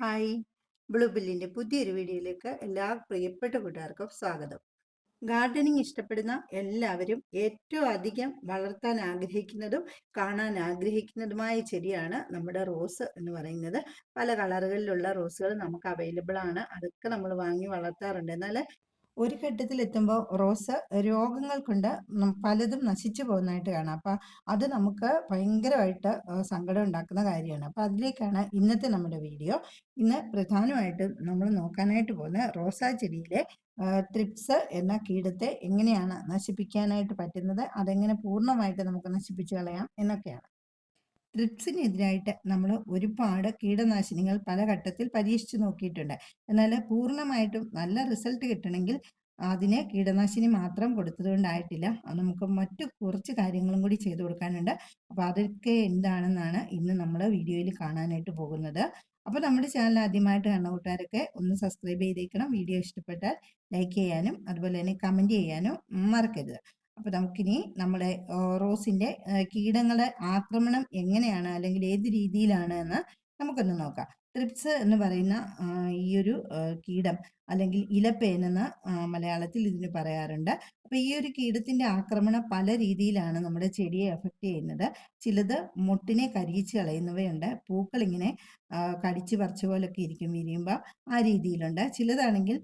Hi. Blue ബില്ലിന്റെ പുതിയൊരു വീഡിയോയിലേക്ക് എല്ലാ പ്രിയപ്പെട്ട കൂട്ടുകാർക്കും സ്വാഗതം. ഗാർഡനിങ് ഇഷ്ടപ്പെടുന്ന എല്ലാവരും ഏറ്റവും അധികം വളർത്താൻ ആഗ്രഹിക്കുന്നതും കാണാൻ ആഗ്രഹിക്കുന്നതുമായ ചെടിയാണ് നമ്മുടെ റോസ് എന്ന് പറയുന്നത്. പല കളറുകളിലുള്ള റോസുകൾ നമുക്ക് അവൈലബിൾ ആണ് അതൊക്കെ നമ്മൾ വാങ്ങി വളർത്താറുണ്ട്. എന്നാൽ ഒരു ഘട്ടത്തിൽ എത്തുമ്പോൾ റോസ് രോഗങ്ങൾ കൊണ്ട് പലതും നശിച്ചു പോകുന്നതായിട്ട് കാണാം. അപ്പം അത് നമുക്ക് ഭയങ്കരമായിട്ട് സങ്കടം ഉണ്ടാക്കുന്ന കാര്യമാണ്. അപ്പം അതിലേക്കാണ് ഇന്നത്തെ നമ്മുടെ വീഡിയോ. ഇന്ന് പ്രധാനമായിട്ടും നമ്മൾ നോക്കാനായിട്ട് പോകുന്ന റോസാ ചെടിയിലെ ത്രിപ്സ് എന്ന കീടത്തെ എങ്ങനെയാണ് നശിപ്പിക്കാനായിട്ട് പറ്റുന്നത് അതെങ്ങനെ പൂർണമായിട്ട് നമുക്ക് നശിപ്പിച്ചു കളയാം എന്നൊക്കെയാണ്. ട്രിപ്സിനെതിരായിട്ട് നമ്മൾ ഒരുപാട് കീടനാശിനികൾ പല ഘട്ടത്തിൽ പരീക്ഷിച്ച് നോക്കിയിട്ടുണ്ട്. എന്നാൽ പൂർണമായിട്ടും നല്ല റിസൾട്ട് കിട്ടണമെങ്കിൽ അതിന് കീടനാശിനി മാത്രം കൊടുത്തതുകൊണ്ടായിട്ടില്ല. നമുക്ക് മറ്റു കുറച്ച് കാര്യങ്ങളും കൂടി ചെയ്തു കൊടുക്കാനുണ്ട്. അപ്പോൾ അതൊക്കെ എന്താണെന്നാണ് ഇന്ന് നമ്മൾ വീഡിയോയിൽ കാണാനായിട്ട് പോകുന്നത്. അപ്പോൾ നമ്മുടെ ചാനൽ ആദ്യമായിട്ട് കാണുന്ന കൂട്ടുകാരൊക്കെ ഒന്ന് സബ്സ്ക്രൈബ് ചെയ്തേക്കണം. വീഡിയോ ഇഷ്ടപ്പെട്ടാൽ ലൈക്ക് ചെയ്യാനും അതുപോലെ തന്നെ കമന്റ് ചെയ്യാനും മറക്കരുത്. അപ്പോൾ നമുക്കിനി നമ്മുടെ റോസിന്റെ കീടങ്ങളുടെ ആക്രമണം എങ്ങനെയാണ്? അല്ലെങ്കിൽ ഏത് രീതിയിലാണ് എന്ന് നമുക്കൊന്ന് നോക്കാം. ട്രിപ്സ് എന്ന് പറയുന്ന ഈ ഒരു കീടം അല്ലെങ്കിൽ ഇലപ്പേൻ എന്ന് മലയാളത്തിൽ ഇതിന് പറയാറുണ്ട്. അപ്പോൾ ഈ ഒരു കീടത്തിന്റെ ആക്രമണം പല രീതിയിലാണ് നമ്മുടെ ചെടിയെ എഫക്റ്റ് ചെയ്യുന്നത്. ചിലത് മുട്ടിനെ കരിയിച്ച് കളയുന്നവയുണ്ട്. പൂക്കൾ ഇങ്ങനെ കടിച്ച് പറിച്ച പോലൊക്കെ ഇരിക്കും വിരിയുമ്പോൾ ആ രീതിയിലുണ്ട്. ചിലതാണെങ്കിൽ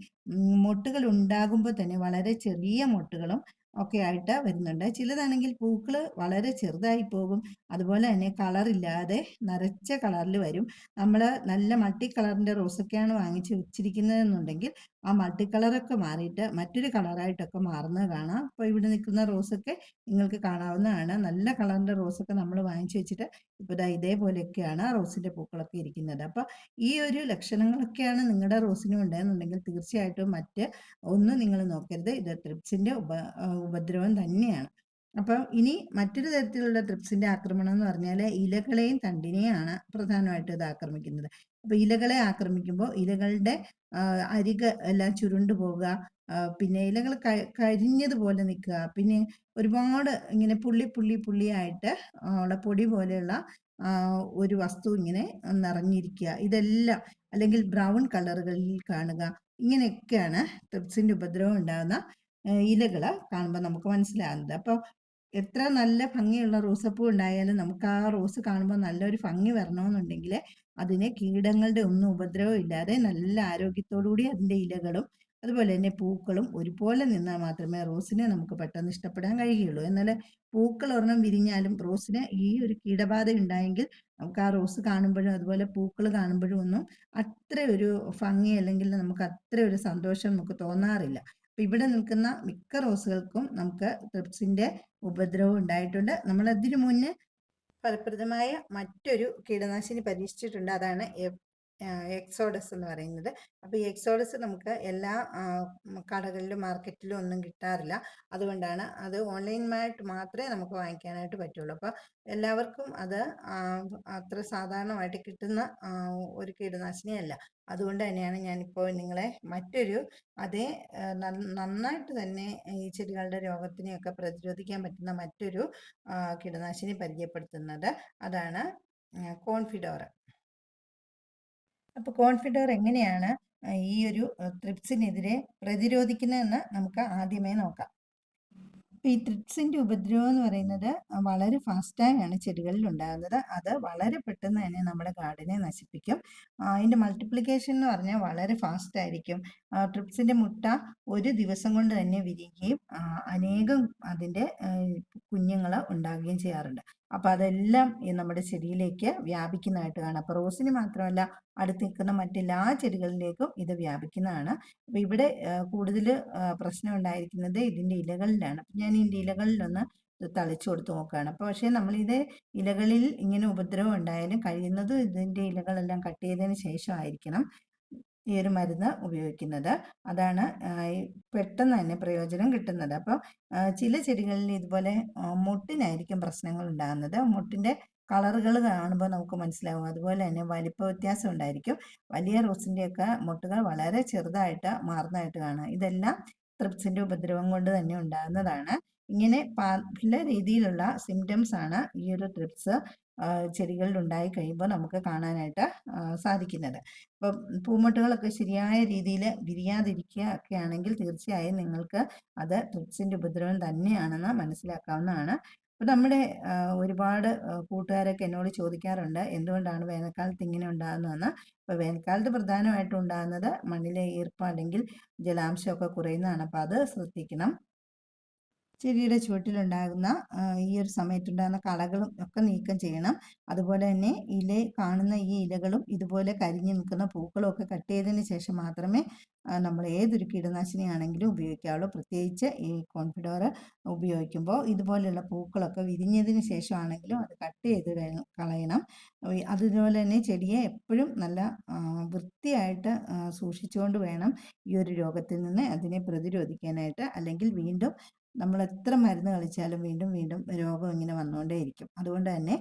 മുട്ടുകൾ ഉണ്ടാകുമ്പോൾ തന്നെ വളരെ ചെറിയ മുട്ടുകളും ഒക്കെ ആയിട്ട് വരുന്നുണ്ട്. ചിലതാണെങ്കിൽ പൂക്കൾ വളരെ ചെറുതായി പോകും. അതുപോലെ തന്നെ കളറില്ലാതെ നരച്ച കളറിൽ വരും. നമ്മൾ നല്ല മൾട്ടി കളറിന്റെ റോസൊക്കെയാണ് വാങ്ങിച്ച് വെച്ചിരിക്കുന്നതെന്നുണ്ടെങ്കിൽ ആ മൾട്ടി കളറൊക്കെ മാറിയിട്ട് മറ്റൊരു കളറായിട്ടൊക്കെ മാറുന്നത് കാണാം അപ്പോൾ ഇവിടെ നിൽക്കുന്ന റോസൊക്കെ നിങ്ങൾക്ക് കാണാവുന്നതാണ്. നല്ല കളറിന്റെ റോസൊക്കെ നമ്മൾ വാങ്ങിച്ചു വെച്ചിട്ട് ഇപ്പോൾ ഇതാ ഇതേപോലെയൊക്കെയാണ് റോസിന്റെ പൂക്കളൊക്കെ ഇരിക്കുന്നത്. അപ്പോൾ ഈ ഒരു ലക്ഷണങ്ങളൊക്കെയാണ് നിങ്ങളുടെ റോസിനും ഉണ്ടെന്നുണ്ടെങ്കിൽ തീർച്ചയായിട്ടും മറ്റ് ഒന്നും നിങ്ങൾ നോക്കരുത്. ഇത് ട്രിപ്സിന്റെ ഉപ ഉപദ്രവം തന്നെയാണ്. അപ്പം ഇനി മറ്റൊരു തരത്തിലുള്ള ട്രിപ്സിന്റെ ആക്രമണം എന്ന് പറഞ്ഞാൽ ഇലകളെയും തണ്ടിനെയാണ് പ്രധാനമായിട്ട് ഇത് ആക്രമിക്കുന്നത്. അപ്പോൾ ഇലകളെ ആക്രമിക്കുമ്പോൾ ഇലകളുടെ അരിക എല്ലാം ചുരുണ്ടു പോവുക പിന്നെ ഇലകൾ കരിഞ്ഞതുപോലെ നിൽക്കുക. പിന്നെ ഒരുപാട് ഇങ്ങനെ പുള്ളി പുള്ളി പുള്ളിയായിട്ട് ഉള്ള പൊടി പോലെയുള്ള ഒരു വസ്തു ഇങ്ങനെ നിറഞ്ഞിരിക്കുക. ഇതെല്ലാം അല്ലെങ്കിൽ ബ്രൗൺ കളറുകളിൽ കാണുക. ഇങ്ങനെയൊക്കെയാണ് ട്രിപ്സിന്റെ ഉപദ്രവം ഉണ്ടാകുന്ന ഇലകൾ കാണുമ്പോൾ നമുക്ക് മനസ്സിലാകുന്നത്. അപ്പോൾ എത്ര നല്ല ഭംഗിയുള്ള റോസപ്പൂ ഉണ്ടായാലും നമുക്ക് ആ റോസ് കാണുമ്പോൾ നല്ലൊരു ഭംഗി വരണമെന്നുണ്ടെങ്കിൽ അതിനെ കീടങ്ങളുടെ ഒന്നും ഉപദ്രവം ഇല്ലാതെ നല്ല ആരോഗ്യത്തോടു കൂടി അതിന്റെ ഇലകളും അതുപോലെ തന്നെ പൂക്കളും ഒരുപോലെ നിന്നാൽ മാത്രമേ റോസിനെ നമുക്ക് പെട്ടെന്ന് ഇഷ്ടപ്പെടാൻ കഴിയുള്ളൂ എന്നാൽ പൂക്കൾ ഒരെണ്ണം വിരിഞ്ഞാലും റോസിന് ഈ ഒരു കീടബാധ ഉണ്ടായെങ്കിൽ നമുക്ക് ആ റോസ് കാണുമ്പോഴും അതുപോലെ പൂക്കൾ കാണുമ്പോഴും ഒന്നും അത്ര ഒരു ഭംഗി അല്ലെങ്കിൽ നമുക്ക് അത്ര ഒരു സന്തോഷം നമുക്ക് തോന്നാറില്ല. ഇവിടെ നിൽക്കുന്ന മിക്ക റോസുകൾക്കും നമുക്ക് ട്രിപ്സിന്റെ ഉപദ്രവം ഉണ്ടായിട്ടുണ്ട്. നമ്മൾ അതിനു മുന്നേ ഫലപ്രദമായ മറ്റൊരു കീടനാശിനി പരീക്ഷിച്ചിട്ടുണ്ട്. അതാണ് എക്സോഡസ് എന്ന് പറയുന്നത്. അപ്പോൾ ഈ എക്സോഡസ് നമുക്ക് എല്ലാ കടകളിലും മാർക്കറ്റിലും ഒന്നും കിട്ടാറില്ല. അതുകൊണ്ടാണ് അത് ഓൺലൈനായിട്ട് മാത്രമേ നമുക്ക് വാങ്ങിക്കാനായിട്ട് പറ്റുള്ളൂ. അപ്പോൾ എല്ലാവർക്കും അത് അത്ര സാധാരണമായിട്ട് കിട്ടുന്ന ഒരു കീടനാശിനിയല്ല അതുകൊണ്ട് തന്നെയാണ് ഞാനിപ്പോൾ നിങ്ങളെ മറ്റൊരു അതേ നന്നായിട്ട് തന്നെ ഈ ചെടികളുടെ രോഗത്തിനെയൊക്കെ പ്രതിരോധിക്കാൻ പറ്റുന്ന മറ്റൊരു കീടനാശിനി പരിചയപ്പെടുത്തുന്നത്. അതാണ് കോൺഫിഡോറ. അപ്പോൾ കോൺഫിഡർ എങ്ങനെയാണ് ഈ ഒരു ത്രിപ്സിനെതിരെ പ്രതിരോധിക്കുന്നതെന്ന് നമുക്ക് ആദ്യമേ നോക്കാം. ഈ ട്രിപ്സിന്റെ ഉപദ്രവം എന്ന് പറയുന്നത് വളരെ ഫാസ്റ്റായാണ് ചെടികളിൽ ഉണ്ടാകുന്നത്. അത് വളരെ പെട്ടെന്ന് തന്നെ നമ്മുടെ ഗാർഡനെ നശിപ്പിക്കും. അതിന്റെ മൾട്ടിപ്ലിക്കേഷൻ എന്ന് പറഞ്ഞാൽ വളരെ ഫാസ്റ്റ് ആയിരിക്കും. ട്രിപ്സിന്റെ മുട്ട ഒരു ദിവസം കൊണ്ട് തന്നെ വിരിയുകയും അനേകം അതിന്റെ കുഞ്ഞുങ്ങൾ ഉണ്ടാകുകയും ചെയ്യാറുണ്ട്. അപ്പോൾ അതെല്ലാം ഈ നമ്മുടെ ചെടിയിലേക്ക് വ്യാപിക്കുന്നതായിട്ട് കാണാം അപ്പോൾ റോസിന് മാത്രമല്ല അടുത്ത് നിൽക്കുന്ന മറ്റെല്ലാ ചെടികളിലേക്കും ഇത് വ്യാപിക്കുന്നതാണ്. അപ്പോൾ ഇവിടെ കൂടുതൽ പ്രശ്നം ഉണ്ടായിരിക്കുന്നത് ഇതിന്റെ ഇലകളിലാണ്. അപ്പം ഞാൻ ഇതിന്റെ ഇലകളിലൊന്ന് തളിച്ചു കൊടുത്ത് നോക്കുകയാണ്. അപ്പോൾ പക്ഷേ നമ്മളിത് ഇലകളിൽ ഇങ്ങനെ ഉപദ്രവം ഉണ്ടായാലും കഴിയുന്നത് ഇതിന്റെ ഇലകളെല്ലാം കട്ട് ചെയ്തതിന് ശേഷമായിരിക്കണം. ഈ ഒരു മരുന്ന് ഉപയോഗിക്കുന്നത്. അതാണ് പെട്ടെന്ന് തന്നെ പ്രയോജനം കിട്ടുന്നത്. അപ്പോൾ ചില ചെടികളിൽ ഇതുപോലെ മുട്ടിനായിരിക്കും പ്രശ്നങ്ങൾ ഉണ്ടാകുന്നത്. മുട്ടിന്റെ കളറുകൾ കാണുമ്പോൾ നമുക്ക് മനസ്സിലാവും. അതുപോലെ തന്നെ വലിപ്പ വ്യത്യാസം ഉണ്ടായിരിക്കും. വലിയ റോസിന്റെയൊക്കെ മുട്ടുകൾ വളരെ ചെറുതായിട്ട് മാറുന്നതായിട്ട് കാണാം. ഇതെല്ലാം ത്രിപ്സിന്റെ ഉപദ്രവം കൊണ്ട് തന്നെ ഉണ്ടാകുന്നതാണ്. ഇങ്ങനെ പല രീതിയിലുള്ള സിംറ്റംസ് ആണ് ഈ ഒരു ട്രിപ്സ് ചെടികളിൽ ഉണ്ടായി കഴിയുമ്പോൾ നമുക്ക് കാണാനായിട്ട് സാധിക്കുന്നത്. ഇപ്പം പൂമൊട്ടുകളൊക്കെ ശരിയായ രീതിയിൽ വിരിയാതിരിക്കുക ഒക്കെ ആണെങ്കിൽ തീർച്ചയായും നിങ്ങൾക്ക് അത് ട്രിപ്സിന്റെ ഉപദ്രവം തന്നെയാണെന്ന് മനസ്സിലാക്കാവുന്നതാണ്. അപ്പോൾ നമ്മുടെ ഒരുപാട് കൂട്ടുകാരൊക്കെ എന്നോട് ചോദിക്കാറുണ്ട് എന്തുകൊണ്ടാണ് വേനൽക്കാലത്ത് ഇങ്ങനെ ഉണ്ടാകുന്നതെന്ന്? അപ്പോൾ വേനൽക്കാലത്ത് പ്രധാനമായിട്ടും ഉണ്ടാകുന്നത് മണ്ണിലെ ഈർപ്പം അല്ലെങ്കിൽ ജലാംശമൊക്കെ കുറയുന്നതാണ്. അപ്പോൾ അത് ശ്രദ്ധിക്കണം. ചെടിയുടെ ചുവട്ടിലുണ്ടാകുന്ന ഈ ഒരു സമയത്തുണ്ടാകുന്ന കളകളും ഒക്കെ നീക്കം ചെയ്യണം. അതുപോലെ തന്നെ ഇല കാണുന്ന ഈ ഇലകളും ഇതുപോലെ കരിഞ്ഞു നിൽക്കുന്ന പൂക്കളും ഒക്കെ കട്ട് ചെയ്തതിന് ശേഷം മാത്രമേ നമ്മൾ ഏതൊരു കീടനാശിനിയാണെങ്കിലും ഉപയോഗിക്കാവുള്ളൂ. പ്രത്യേകിച്ച് ഈ കോൺഫിഡോർ ഉപയോഗിക്കുമ്പോൾ ഇതുപോലെയുള്ള പൂക്കളൊക്കെ വിരിഞ്ഞതിന് ശേഷമാണെങ്കിലും അത് കട്ട് ചെയ്ത് കളയണം. അതുപോലെ തന്നെ ചെടിയെ എപ്പോഴും നല്ല വൃത്തിയായിട്ട് സൂക്ഷിച്ചുകൊണ്ട് വേണം ഈ ഒരു രോഗത്തിൽ നിന്ന് അതിനെ പ്രതിരോധിക്കാനായിട്ട്. അല്ലെങ്കിൽ വീണ്ടും നമ്മൾ എത്ര മരുന്ന് കളിച്ചാലും വീണ്ടും വീണ്ടും രോഗം ഇങ്ങനെ വന്നുകൊണ്ടേയിരിക്കും. അതുകൊണ്ട് തന്നെ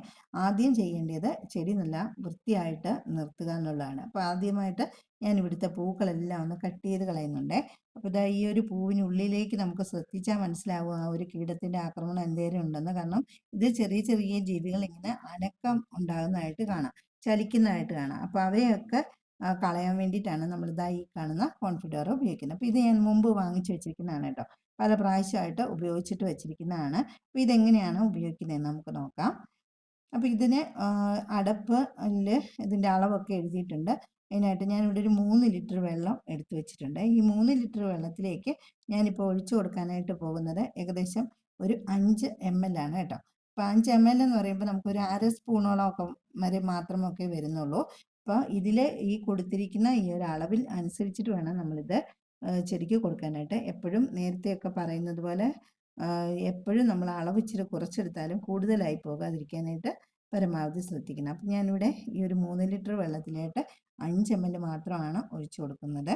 ആദ്യം ചെയ്യേണ്ടത് ചെടി നല്ല വൃത്തിയായിട്ട് നിർത്തുക എന്നുള്ളതാണ്. അപ്പോൾ ആദ്യമായിട്ട് ഞാൻ ഇവിടുത്തെ പൂക്കളെല്ലാം ഒന്ന് കട്ട് ചെയ്ത് കളയുന്നുണ്ട്. അപ്പോൾ ഇതാ ഈ ഒരു പൂവിനുള്ളിലേക്ക് നമുക്ക് ശ്രദ്ധിച്ചാൽ മനസ്സിലാവും ആ ഒരു കീടത്തിന്റെ ആക്രമണം എന്തേലും ഉണ്ടെന്ന്. കാരണം ഇത് ചെറിയ ചെറിയ ജീവികൾ ഇങ്ങനെ അനക്കം ഉണ്ടാകുന്നതായിട്ട് കാണാം ചലിക്കുന്നതായിട്ട് കാണാം. അപ്പോൾ അവയൊക്കെ കളയാൻ വേണ്ടിയിട്ടാണ് നമ്മൾ ഇതായി കാണുന്ന കോൺഫിഡർ ഉപയോഗിക്കുന്നത്. അപ്പോൾ ഇത് ഞാൻ മുമ്പ് വാങ്ങിച്ചു വെച്ചിരിക്കുന്നതാണ് കേട്ടോ. പല പ്രാവശ്യമായിട്ട് ഉപയോഗിച്ചിട്ട് വെച്ചിരിക്കുന്നതാണ്. അപ്പോൾ ഇതെങ്ങനെയാണ് ഉപയോഗിക്കുന്നതെന്ന് നമുക്ക് നോക്കാം. അപ്പോൾ ഇതിന് അടപ്പ് ഇതിന്റെ അളവൊക്കെ എഴുതിയിട്ടുണ്ട്. അതിനായിട്ട് ഞാനിവിടെ ഒരു മൂന്ന് ലിറ്റർ വെള്ളം എടുത്തു വെച്ചിട്ടുണ്ട്. ഈ മൂന്ന് ലിറ്റർ വെള്ളത്തിലേക്ക് ഞാനിപ്പോൾ ഒഴിച്ചു കൊടുക്കാനായിട്ട് പോകുന്നത് ഏകദേശം ഒരു അഞ്ച് എം എൽ ആണ് കേട്ടോ. അപ്പോൾ അഞ്ച് എം എൽ എന്ന് പറയുമ്പോൾ നമുക്കൊരു അര സ്പൂണോളം ഒക്കെ വരെ മാത്രമൊക്കെ വരുന്നുള്ളൂ. അപ്പോൾ ഇതിൽ ഈ കൊടുത്തിരിക്കുന്ന ഈ ഒരു അളവിൽ അനുസരിച്ചിട്ട് വേണം നമ്മളിത് ചെടിക്ക് കൊടുക്കാനായിട്ട്. എപ്പോഴും നേരത്തെയൊക്കെ പറയുന്നത് പോലെ എപ്പോഴും നമ്മൾ അളവ് കുറച്ചെടുത്താലും കൂടുതലായി പോകാതിരിക്കാനായിട്ട് പരമാവധി ശ്രദ്ധിക്കണം. അപ്പം ഞാനിവിടെ ഈ ഒരു മൂന്ന് ലിറ്റർ വെള്ളത്തിലായിട്ട് അഞ്ച് എം എൽ മാത്രമാണ് ഒഴിച്ചു കൊടുക്കുന്നത്.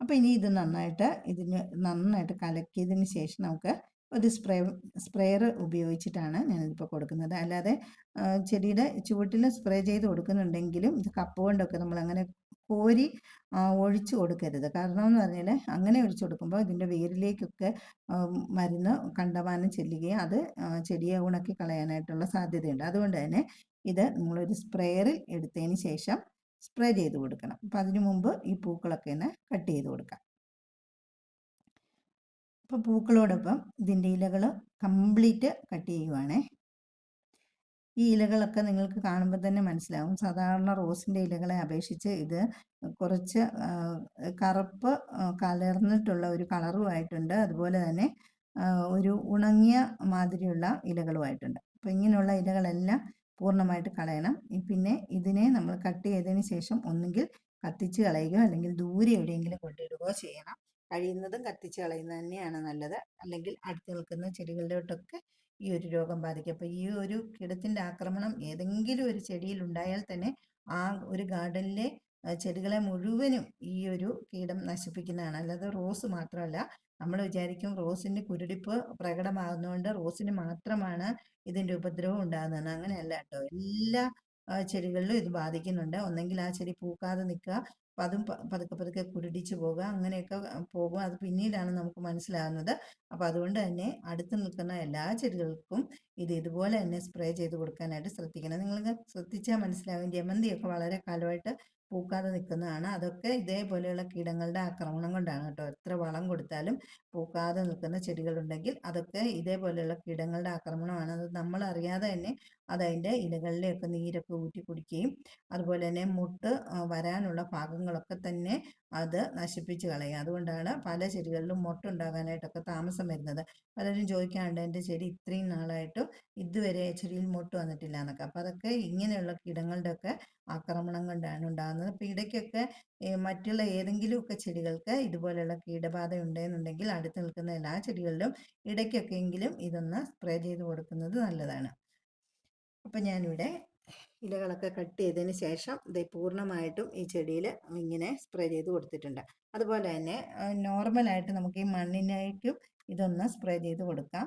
അപ്പോൾ ഇനി ഇത് നന്നായിട്ട് ഇതിന് നന്നായിട്ട് കലക്കിയതിന് ശേഷം നമുക്ക് ഒരു സ്പ്രേ സ്പ്രേയർ ഉപയോഗിച്ചിട്ടാണ് ഞാനിതിപ്പോൾ കൊടുക്കുന്നത്. അല്ലാതെ ചെടിയുടെ ചുവട്ടിൽ സ്പ്രേ ചെയ്ത് കൊടുക്കുന്നുണ്ടെങ്കിലും ഇത് കപ്പ് കൊണ്ടൊക്കെ നമ്മളങ്ങനെ കോരി ഒഴിച്ചു കൊടുക്കരുത്. കാരണം എന്ന് പറഞ്ഞാൽ അങ്ങനെ ഒഴിച്ചു കൊടുക്കുമ്പോൾ ഇതിന്റെ വേരിലേക്കൊക്കെ മരുന്ന് കണ്ടമാനം ചെല്ലുകയും അത് ചെടിയെ ഉണക്കി കളയാനായിട്ടുള്ള സാധ്യതയുണ്ട്. അതുകൊണ്ട് തന്നെ ഇത് നമ്മളൊരു സ്പ്രെയറിൽ എടുത്തതിന് ശേഷം സ്പ്രേ ചെയ്ത് കൊടുക്കണം. അപ്പം അതിനു മുമ്പ് ഈ പൂക്കളൊക്കെ ഒന്ന് കട്ട് ചെയ്ത് കൊടുക്കാം. അപ്പോൾ പൂക്കളോടൊപ്പം ഇതിന്റെ ഇലകൾ കംപ്ലീറ്റ് കട്ട് ചെയ്യുവാണേ. ഈ ഇലകളൊക്കെ നിങ്ങൾക്ക് കാണുമ്പോൾ തന്നെ മനസ്സിലാവും. സാധാരണ റോസിന്റെ ഇലകളെ അപേക്ഷിച്ച് ഇത് കുറച്ച് കറുപ്പ് കലർന്നിട്ടുള്ള ഒരു കളറുമായിട്ടുണ്ട്. അതുപോലെ തന്നെ ഒരു ഉണങ്ങിയ മാതിരിയുള്ള ഇലകളുമായിട്ടുണ്ട്. അപ്പോൾ ഇങ്ങനെയുള്ള ഇലകളെല്ലാം പൂർണമായിട്ട് കളയണം. പിന്നെ ഇതിനെ നമ്മൾ കട്ട് ചെയ്തതിന് ശേഷം ഒന്നുകിൽ കത്തിച്ച് കളയുകയോ അല്ലെങ്കിൽ ദൂരെ എവിടെയെങ്കിലും കൊണ്ടിടുകയോ ചെയ്യണം. കഴിയുന്നതും കത്തിച്ച് കളയുന്നത് തന്നെയാണ് നല്ലത്. അല്ലെങ്കിൽ അടുത്ത് നിൽക്കുന്ന ചെടികളിലോട്ടൊക്കെ ഈ ഒരു രോഗം ബാധിക്കും. അപ്പോൾ ഈ ഒരു കീടത്തിന്റെ ആക്രമണം ഏതെങ്കിലും ഒരു ചെടിയിൽ ഉണ്ടായാൽ തന്നെ ആ ഒരു ഗാർഡനിലെ ചെടികളെ മുഴുവനും ഈ ഒരു കീടം നശിപ്പിക്കുന്നതാണ്. അല്ലാതെ റോസ് മാത്രമല്ല നമ്മൾ വിചാരിക്കും റോസിന്റെ കുരുടിപ്പ് പ്രകടമാകുന്നതുകൊണ്ട് റോസിന് മാത്രമാണ് ഇതിന്റെ ഉപദ്രവം ഉണ്ടാകുന്നത്. അങ്ങനെയല്ല കേട്ടോ. എല്ലാ ചെടികളിലും ഇത് ബാധിക്കുന്നുണ്ട്. ഒന്നെങ്കിൽ ആ ചെടി പൂക്കാതെ നിൽക്കുക. അപ്പം അതും പതുക്കെ പതുക്കെ കുരുടിച്ച് പോകുക അങ്ങനെയൊക്കെ പോകും അത് പിന്നീടാണ് നമുക്ക് മനസ്സിലാകുന്നത്. അപ്പോൾ അതുകൊണ്ട് തന്നെ അടുത്ത് നിൽക്കുന്ന എല്ലാ ചെടികൾക്കും ഇത് ഇതുപോലെ തന്നെ സ്പ്രേ ചെയ്ത് കൊടുക്കാനായിട്ട് ശ്രദ്ധിക്കണം. നിങ്ങൾക്ക് ശ്രദ്ധിച്ചാൽ മനസ്സിലാവും ജമന്തിയൊക്കെ വളരെ കാലമായിട്ട് പൂക്കാതെ നിൽക്കുന്നതാണ്. അതൊക്കെ ഇതേപോലെയുള്ള കീടങ്ങളുടെ ആക്രമണം കൊണ്ടാണ് കേട്ടോ. എത്ര വളം കൊടുത്താലും പൂക്കാതെ നിൽക്കുന്ന ചെടികളുണ്ടെങ്കിൽ അതൊക്കെ ഇതേപോലെയുള്ള കീടങ്ങളുടെ ആക്രമണമാണ്. അത് നമ്മൾ അറിയാതെ തന്നെ അത് അതിന്റെ ഇലകളിലെയൊക്കെ നീരൊക്കെ ഊറ്റി കുടിക്കുകയും അതുപോലെ തന്നെ മുട്ട് വരാനുള്ള ഭാഗങ്ങളൊക്കെ തന്നെ അത് നശിപ്പിച്ച് കളയും അതുകൊണ്ടാണ് പല ചെടികളിലും മുട്ടുണ്ടാകാനായിട്ടൊക്കെ താമസം വരുന്നത്. പലരും ചോദിക്കാറുണ്ട് എന്റെ ചെടി ഇത്രയും നാളായിട്ടും ഇതുവരെ ചെടിയിൽ മുട്ട് വന്നിട്ടില്ല എന്നൊക്കെ. അപ്പോൾ അതൊക്കെ ഇങ്ങനെയുള്ള കീടങ്ങളുടെയൊക്കെ ആക്രമണം കൊണ്ടാണ് ഉണ്ടാകുന്നത്. അപ്പോൾ ഇടയ്ക്കൊക്കെ മറ്റുള്ള ഏതെങ്കിലുമൊക്കെ ചെടികൾക്ക് ഇതുപോലെയുള്ള കീടബാധ ഉണ്ടെന്നുണ്ടെങ്കിൽ അടുത്ത് നിൽക്കുന്ന എല്ലാ ചെടികളിലും ഇടയ്ക്കൊക്കെ എങ്കിലും ഇതൊന്ന് സ്പ്രേ ചെയ്ത് കൊടുക്കുന്നത് നല്ലതാണ്. അപ്പം ഞാനിവിടെ ഇലകളൊക്കെ കട്ട് ചെയ്തതിന് ശേഷം ഇത് പൂർണമായിട്ടും ഈ ചെടിയിൽ ഇങ്ങനെ സ്പ്രേ ചെയ്ത് കൊടുത്തിട്ടുണ്ട്. അതുപോലെ തന്നെ നോർമലായിട്ട് നമുക്ക് ഈ മണ്ണിനേക്കും ഇതൊന്ന് സ്പ്രേ ചെയ്ത് കൊടുക്കാം.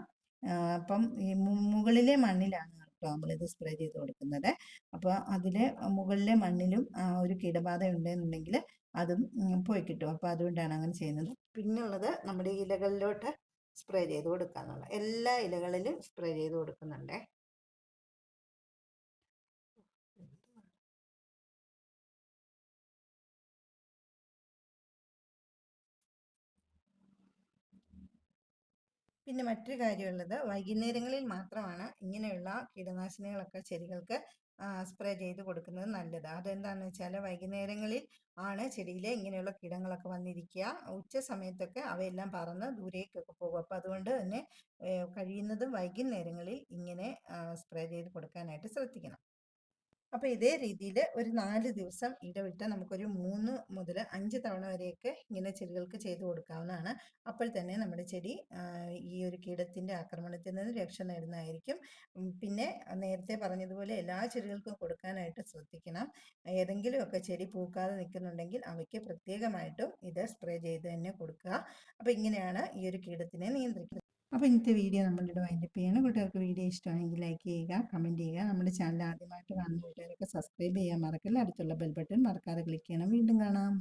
അപ്പം ഈ മുകളിലെ മണ്ണിലാണ് കേട്ടോ നമ്മളിത് സ്പ്രേ ചെയ്ത് കൊടുക്കുന്നത്. അപ്പോൾ അതിൽ മുകളിലെ മണ്ണിലും ഒരു കീടബാധ ഉണ്ടെന്നുണ്ടെങ്കിൽ അതും പോയി കിട്ടും. അപ്പോൾ അതുകൊണ്ടാണ് അങ്ങനെ ചെയ്യുന്നത്. പിന്നുള്ളത് നമ്മുടെ ഇലകളിലോട്ട് സ്പ്രേ ചെയ്ത് കൊടുക്കുക എന്നുള്ള എല്ലാ ഇലകളിലും സ്പ്രേ ചെയ്ത് കൊടുക്കുന്നുണ്ടേ. പിന്നെ മറ്റൊരു കാര്യമുള്ളത് വൈകുന്നേരങ്ങളിൽ മാത്രമാണ് ഇങ്ങനെയുള്ള കീടനാശിനികളൊക്കെ ചെടികൾക്ക് സ്പ്രേ ചെയ്ത് കൊടുക്കുന്നത് നല്ലത്. അതെന്താണെന്ന് വെച്ചാൽ വൈകുന്നേരങ്ങളിൽ ആണ് ചെടിയിൽ ഇങ്ങനെയുള്ള കീടങ്ങളൊക്കെ വന്നിരിക്കുക. ഉച്ച സമയത്തൊക്കെ അവയെല്ലാം പറന്ന് ദൂരേക്കൊക്കെ പോകും. അപ്പം അതുകൊണ്ട് തന്നെ കഴിയുന്നതും വൈകുന്നേരങ്ങളിൽ ഇങ്ങനെ സ്പ്രേ ചെയ്ത് കൊടുക്കാനായിട്ട് ശ്രദ്ധിക്കണം. അപ്പോൾ ഇതേ രീതിയിൽ ഒരു നാല് ദിവസം ഇടവിട്ട് നമുക്കൊരു മൂന്ന് മുതൽ അഞ്ച് തവണ വരെയൊക്കെ ഇങ്ങനെ ചെടികൾക്ക് ചെയ്തു കൊടുക്കാവുന്നതാണ്. അപ്പോൾ തന്നെ നമ്മുടെ ചെടി ഈ ഒരു കീടത്തിന്റെ ആക്രമണത്തിൽ നിന്ന് രക്ഷ നേടുന്നതായിരിക്കും. പിന്നെ നേരത്തെ പറഞ്ഞതുപോലെ എല്ലാ ചെടികൾക്കും കൊടുക്കാനായിട്ട് ശ്രദ്ധിക്കണം. ഏതെങ്കിലുമൊക്കെ ചെടി പൂക്കാതെ നിൽക്കുന്നുണ്ടെങ്കിൽ അവയ്ക്ക് പ്രത്യേകമായിട്ടും ഇത് സ്പ്രേ ചെയ്ത് തന്നെ കൊടുക്കുക. അപ്പോൾ ഇങ്ങനെയാണ് ഈ ഒരു കീടത്തിനെ നിയന്ത്രിക്കുന്നത്. അപ്പോൾ ഇന്നത്തെ വീഡിയോ നമ്മളിവിടെ വൈൻഡപ്പ് ചെയ്യണം. കൂട്ടുകാർക്ക് വീഡിയോ ഇഷ്ടമാണെങ്കിൽ ലൈക്ക് ചെയ്യുക കമന്റ് ചെയ്യുക. നമ്മുടെ ചാനൽ ആദ്യമായിട്ട് കാണുന്ന കൂട്ടുകാരൊക്കെ സബ്സ്ക്രൈബ് ചെയ്യാൻ മറക്കില്ല. അടുത്തുള്ള ബെൽ ബട്ടൺ മറക്കാതെ ക്ലിക്ക് ചെയ്യണം. വീണ്ടും കാണാം.